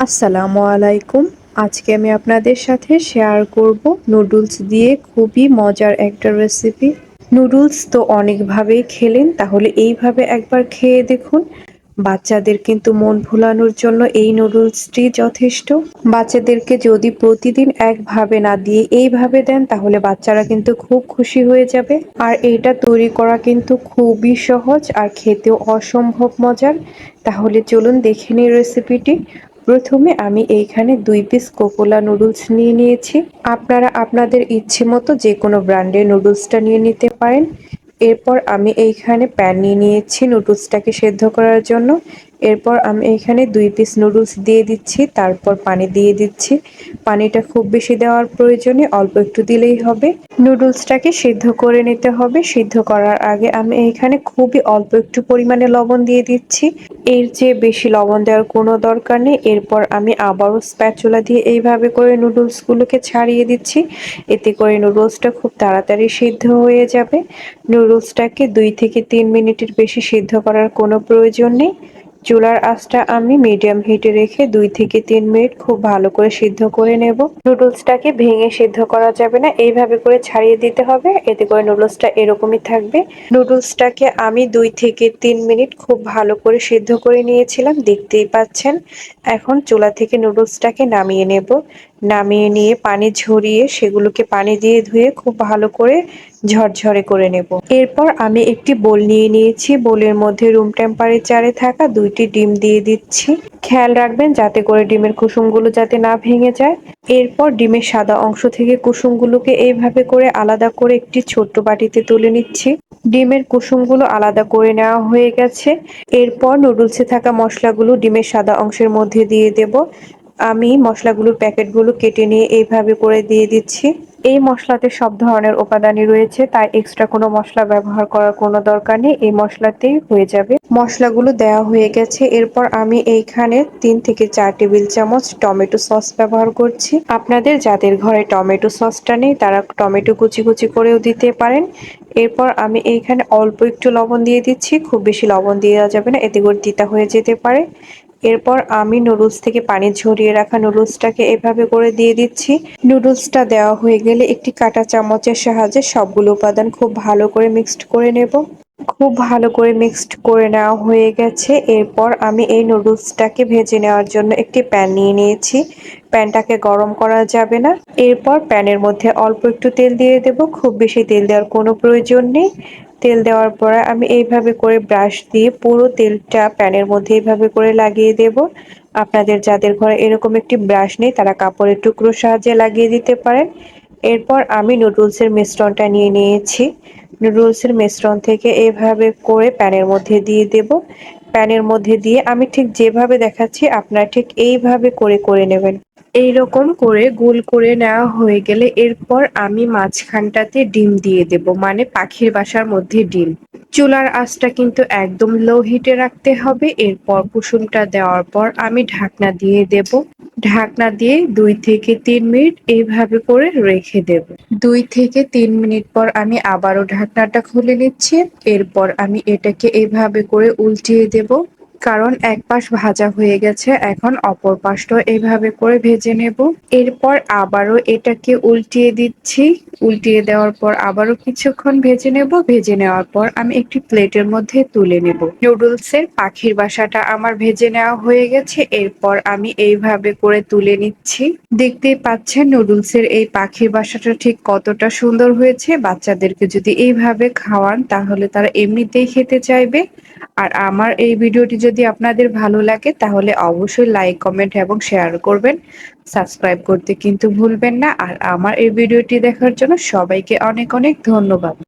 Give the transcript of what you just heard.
আসসালামু আলাইকুম। আজকে আমি আপনাদের সাথে শেয়ার করব নুডলস দিয়ে খুবই মজার একটা রেসিপি নুডলস তো অনেকভাবেই খেলেন, তাহলে এইভাবে একবার খেয়ে দেখুন। বাচ্চাদের কিন্তু মন ভোলানোর জন্য এই নুডলসটি যথেষ্ট। বাচ্চাদেরকে যদি প্রতিদিন একভাবে না দিয়ে এইভাবে দেন, তাহলে বাচ্চারা কিন্তু খুব খুশি হয়ে যাবে। আর এইটা তৈরি করা কিন্তু খুবই সহজ আর খেতেও অসম্ভব মজার। তাহলে চলুন দেখে নিই রেসিপিটি প্রথমে আমি এইখানে দুই পিস কোকোলা নুডলস নিয়ে নিয়েছি। আপনারা আপনাদের ইচ্ছে মতো যে কোনো ব্র্যান্ডের নুডলসটা নিয়ে নিতে পারেন। এরপর আমি এইখানে প্যান নিয়ে নিয়েছি নুডলসটাকে সেদ্ধ করার জন্য। এরপর আমি এখানে দুই পিস নুডলস দিয়ে দিচ্ছি, তারপর পানি দিয়ে দিচ্ছি। পানিটা খুব বেশি দেওয়ার প্রয়োজনে অল্প একটু দিলেই হবে। নুডলসটাকে সিদ্ধ করে নিতে হবে। সিদ্ধ করার আগে আমি এখানে খুবই অল্প একটু পরিমাণে লবণ দিয়ে দিচ্ছি। এর চেয়ে বেশি লবণ দেওয়ার কোনো দরকার নেই। এরপর আমি আবারও স্প্যাচুলা দিয়ে এইভাবে করে নুডলসগুলোকে ছাড়িয়ে দিচ্ছি। এতে করে নুডলসটা খুব তাড়াতাড়ি সিদ্ধ হয়ে যাবে। নুডলসটাকে দুই থেকে তিন মিনিটের বেশি সিদ্ধ করার কোনো প্রয়োজন নেই। চুলার আঁচটা আমি মিডিয়াম হিটে রেখে দুই থেকে তিন মিনিট খুব ভালো করে সিদ্ধ করে নেব। নুডলসটাকে ভেঙে সিদ্ধ করা যাবে না, এইভাবে করে ছাড়িয়ে দিতে হবে, এতে করে নুডলসটা এরকমই থাকবে। নুডলসটাকে আমি দুই থেকে তিন মিনিট খুব ভালো করে সিদ্ধ করে নিয়েছিলাম, দেখতেই পাচ্ছেন। এখন চুলা থেকে নুডলসটাকে নামিয়ে নেব। নামিয়ে নিয়ে পানি ঝরিয়ে সেগুলোকে পানি দিয়ে ধুয়ে খুব ভালো করে ঝরঝরে করে নেব। এরপর আমি একটি বোল নিয়ে নিয়েছি। বোলের মধ্যে রুম টেম্পারেচারে থাকা দুইটি ডিম দিয়ে দিচ্ছি। খেয়াল রাখবেন যাতে করে ডিমের কুসুমগুলো যাতে না ভেঙে যায়। এরপর ডিমের সাদা অংশ থেকে কুসুমগুলোকে এইভাবে করে আলাদা করে একটি ছোট্ট বাটিতে তুলে নিচ্ছি। ডিমের কুসুমগুলো আলাদা করে নেওয়া হয়ে গেছে। এরপর নুডলসে থাকা মশলাগুলো ডিমের সাদা অংশের মধ্যে দিয়ে দেব। আমি মশলাগুলোর প্যাকেটগুলো কেটে নিয়ে এইভাবে করে দিয়ে দিচ্ছি। এই মশলাতে সব ধরনের উপাদানই রয়েছে, তাই এক্সট্রা কোনো মশলা ব্যবহার করার কোনো দরকার নেই, এই মশলাতেই হয়ে যাবে। মশলাগুলো দেওয়া হয়ে গেছে, এরপর আমি এইখানে তিন থেকে চার টেবিল চামচ টমেটো সস ব্যবহার করছি। আপনাদের যাদের ঘরে টমেটো সসটা নেই, তারা টমেটো কুচি কুচি করেও দিতে পারেন। এরপর আমি এইখানে অল্প একটু লবণ দিয়ে দিচ্ছি, খুব বেশি লবণ দেওয়া যাবে না, এতে করে তিতা হয়ে যেতে পারে। এরপর আমি নুডলস থেকে পানি ঝরিয়ে রাখা নুডলসটাকে এভাবে করে দিয়ে দিচ্ছি। নুডলসটা দেওয়া হয়ে গেলে একটি কাটা চামচের সাহায্যে সবগুলো উপাদান খুব ভালো করে মিক্সড করে নেব। খুব ভালো করে মিক্সড করে নেওয়া হয়ে গেছে। এরপর আমি এই নুডলসটাকে ভেজে নেওয়ার জন্য একটি প্যান নিয়ে নিয়েছি। প্যানটাকে গরম করা যাবে না। এরপর প্যানের মধ্যে অল্প একটু তেল দিয়ে দেব। খুব বেশি তেল দেওয়ার কোনো প্রয়োজন নেই। তেল দেওয়ার পরে আমি এইভাবে করে ব্রাশ দিয়ে পুরো তেলটা প্যানের মধ্যে এইভাবে করে লাগিয়ে দেব। আপনাদের যাদের ঘরে এরকম একটি ব্রাশ নেই, তারা কাপড়ের টুকরোর সাহায্যে লাগিয়ে দিতে পারেন। এরপর আমি নুডলসের মিশ্রণটা নিয়ে নিয়েছি। নুডলসের মিশ্রণ থেকে এভাবে করে প্যানের মধ্যে দিয়ে দেব। প্যানের মধ্যে দিয়ে আমি ঠিক যেভাবে দেখাচ্ছি, আপনারা ঠিক এইভাবে করে করে নেবেন। এই রকম করে গোল করে নেওয়া হয়ে গেলে এরপর আমি মাঝখানটাতে ডিম দিয়ে দেব মানে পাখির বাসার মধ্যে ডিম। চুলার আঁচটা কিন্তু একদম লো হিটে রাখতে হবে। এরপর কুসুমটা দেওয়ার পর আমি ঢাকনা দিয়ে দেব। ঢাকনা দিয়ে দুই থেকে তিন মিনিট এইভাবে করে রেখে দেব। দুই থেকে তিন মিনিট পর আমি আবারও ঢাকনাটা খুলে নিচ্ছি। এরপর আমি এটাকে এইভাবে করে উল্টিয়ে দেব। কারণ এক পাশ ভাজা হয়ে গেছে, এখন অপর পাশটা এভাবে করে ভেজে নেব। এরপর আবারও এটাকে উল্টিয়ে দিচ্ছি। উল্টিয়ে দেওয়ার পর আবারও কিছুক্ষণ ভেজে নেব। ভেজে নেওয়ার পর আমি একটি প্লেটের মধ্যে তুলে নেব। নুডলসের পাখির বাসাটা আমার ভেজে নেওয়া হয়ে গেছে। এরপর আমি এইভাবে করে তুলে নিচ্ছি। দেখতেই পাচ্ছেন, নুডলসের এই পাখির বাসাটা ঠিক কতটা সুন্দর হয়েছে। বাচ্চাদেরকে যদি এইভাবে খাওয়ান, তাহলে তারা এমনিতেই খেতে চাইবে। আর আমার এই ভিডিওটি যদি আপনাদের ভালো লাগে, তাহলে অবশ্যই লাইক কমেন্ট এবং শেয়ার করবেন। সাবস্ক্রাইব করতে কিন্তু ভুলবেন না। আর আমার এই ভিডিওটি দেখার জন্য সবাইকে অনেক অনেক ধন্যবাদ।